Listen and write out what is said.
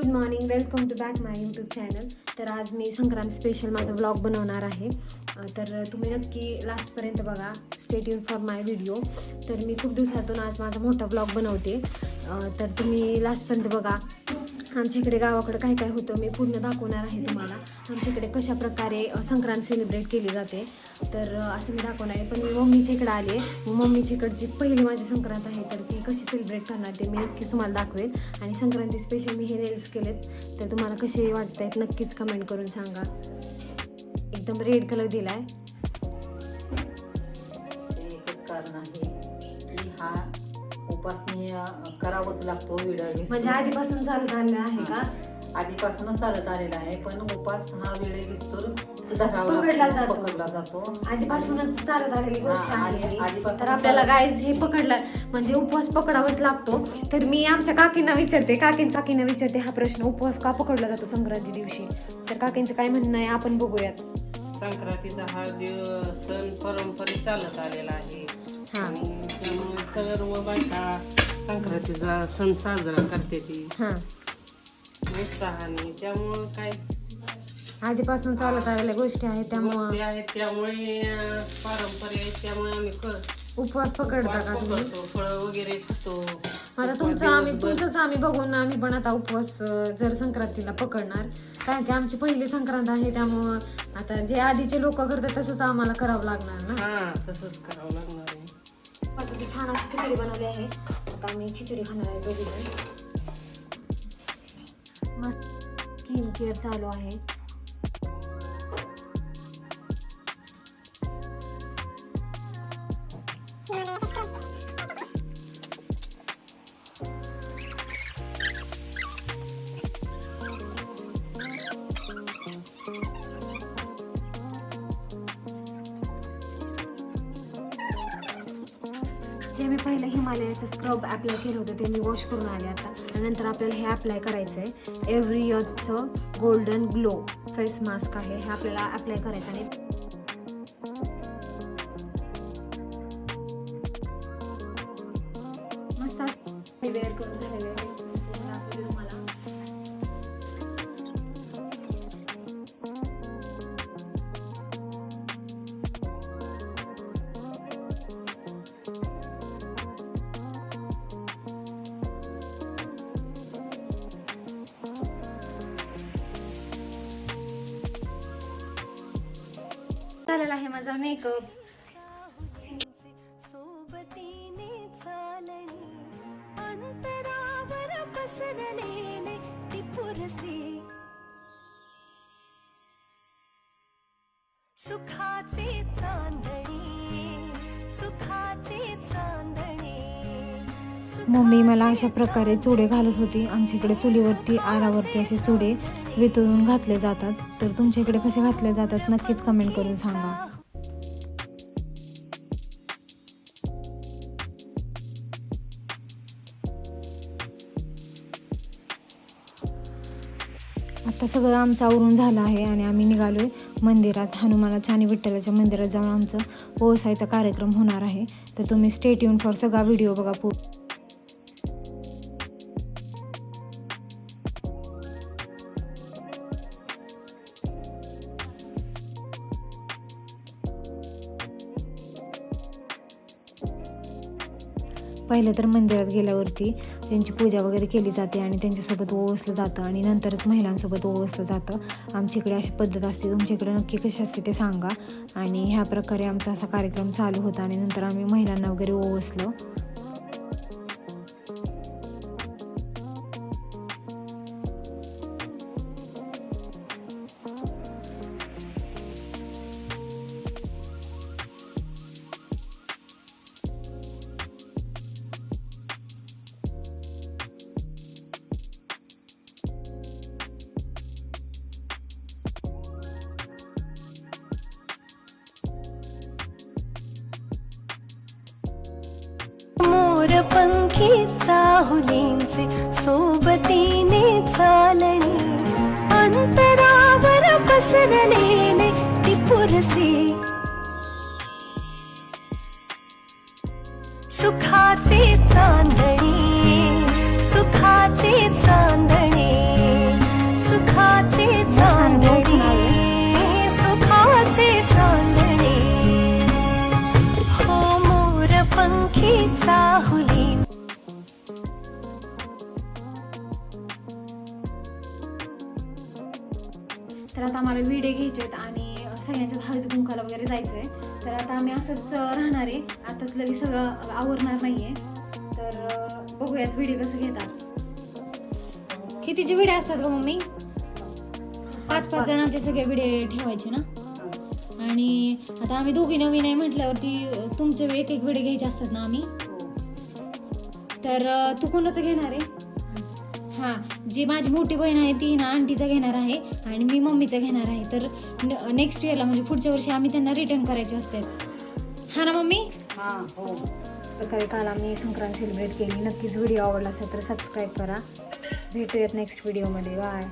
Good morning welcome to back my YouTube channel तर आज मी संक्रांत स्पेशल माझा व्लॉग बनवणार आहे. तर तुम्ही नक्की लास्टपर्यंत बघा. स्टेट युन फॉर माय व्हिडिओ तर मी खूप दिवसातून आज माझा मोठा व्लॉग बनवते. तर तुम्ही लास्टपर्यंत बघा. आमच्या इकडे गावाकडे काय काय होतं मी पूर्ण दाखवणार आहे तुम्हाला. आमच्या इकडे कशा प्रकारे संक्रांत सेलिब्रेट केली जाते तर असं मी दाखवणार आहे. पण मी मम्मीच्या इकडे आले मग मम्मीच्या इकडची पहिली माझी संक्रांत आहे तर ती कशी सेलिब्रेट करणार ते मी नक्कीच तुम्हाला दाखवेल आणि संक्रांती स्पेशल मी हे नेल्स केलेत. तर तुम्हाला कसे वाटत आहेत नक्कीच कमेंट करून सांगा. एकदम रेड कलर दिला एकच कारण आहे की हा उपासनी करावाच लागतो विडा म्हणजे आधीपासून चालत आलेलं आहे का? आधीपासूनच चालत आलेला आहे पण उपास हा वेळ घेस्तोर पकडला जातो. पकडला जातो. आधीपासूनच चालत आलेली गोष्ट हा, आहे तर आपल्याला गायज हे पकडलं म्हणजे उपवास पकडावाच लागतो. तर मी आमच्या काकींना विचारते काकीन काकींना विचारते हा प्रश्न उपवास का पकडला जातो संक्रांती दिवशी? तर काकींचं काय म्हणणं आहे आपण बघूयात. संक्रांतीचा हा दिवस सण परंपरे चालत आलेला आहे. हा. सर्व बायका संक्रांतीचा सण साजरा करते ती. हा. उत्साहाने त्यामुळं काय? आधीपासून चालत आलेल्या गोष्टी आहेत त्यामुळं आहेत त्यामुळे अं, पारंपरे आहेत त्यामुळे आम्ही उपवास पकडता का तुम्ही? फळं वगैरे खातो. आता तुमचं आम्ही तुमचंच आम्ही बघून आम्ही पण आता उपवास अं, जर संक्रांतीला पकडणार. कारण की आमची पहिली संक्रांत आहे त्यामुळं आता जे आधीचे लोक करतात तसंच आम्हाला करावं लागणार ना? हा तसंच करावं लागणार. आहे छान अशी खिचडी बनवली आहे. आता मी खिचडी खाणार आहे दोघी जण मस्त स्किन केअर चालू आहे. जे मी पहिलं हिमालयाचं स्क्रब अप्लाय केलं होतं ते मी वॉश करून आले आता. नंतर आपल्याला हे अप्लाय करायचं आहे एव्हरी इयरचं गोल्डन ग्लो फेस मास्क आहे. हे आपल्याला अप्लाय करायचं आहे. मस्त. वेअर करून झालेलं आहे. झालेला आहे माझा मेकअप सोबतीने ती सुखाचे चांदणी सुखाचे चांदणी. मम्मी मला अशा प्रकारे चुडे घालत होती. आमच्या इकडे चुलीवरती आरावरती असे चुडे वितळून घातले जातात. तर तुमच्या इकडे कसे घातले जातात नक्कीच कमेंट करून सांगा. आता सगळं आमचं आवरून झालं आहे आणि आम्ही निघालोय मंदिरात. हनुमानाच्या आणि विठ्ठलाच्या मंदिरात जाऊन आमचं पोसायचा कार्यक्रम होणार आहे. तर तुम्ही स्टेट येऊन फॉर सगळा व्हिडिओ बघा पू पहिलं तर मंदिरात गेल्यावरती त्यांची पूजा वगैरे केली जाते आणि त्यांच्यासोबत ओवसलं जातं आणि नंतरच महिलांसोबत ओवसलं जातं. आमच्या इकडे अशी पद्धत असते. तुमच्याकडे नक्की कशी असते ते सांगा. आणि ह्या प्रकारे आमचा असा कार्यक्रम चालू होता आणि नंतर आम्ही महिलांना वगैरे ओवसलं पंखी चाहुलींचे सोबतीने चालणे. अंतरावर पसरलेले ती पुरसे. सुखाचे चांदणी तर आता आम्हाला विडे घ्यायचे आहेत आणि सगळ्यांच्या हळद कुंकाला वगैरे जायचं आहे तर आता आम्ही असंच राहणार आहे. आताच लगेच सगळं आवरणार नाही आहे तर बघूयात विडे कसं घेतात. कितीचे विडे असतात का मम्मी? पाच पाच जणांचे सगळे विडे ठेवायचे ना? आणि आता आम्ही दोघी नवीन आहे म्हटल्यावरती तुमचे एक एक विडे घ्यायचे असतात ना आम्ही? तर तू कोणाचं घेणार आहे? हां जी माझी मोठी बहीण आहे ती ना आंटीचं घेणार आहे आणि मी मम्मीचं घेणार आहे. तर नेक्स्ट इयरला म्हणजे पुढच्या वर्षी आम्ही त्यांना रिटर्न करायचे असतात. हा ना मम्मी? हां हो. प्रकारे काल आम्ही संक्रांत सेलिब्रेट केली. नक्कीच व्हिडिओ आवडला असेल तर सबस्क्राईब करा. भेटूयात नेक्स्ट व्हिडिओमध्ये बाय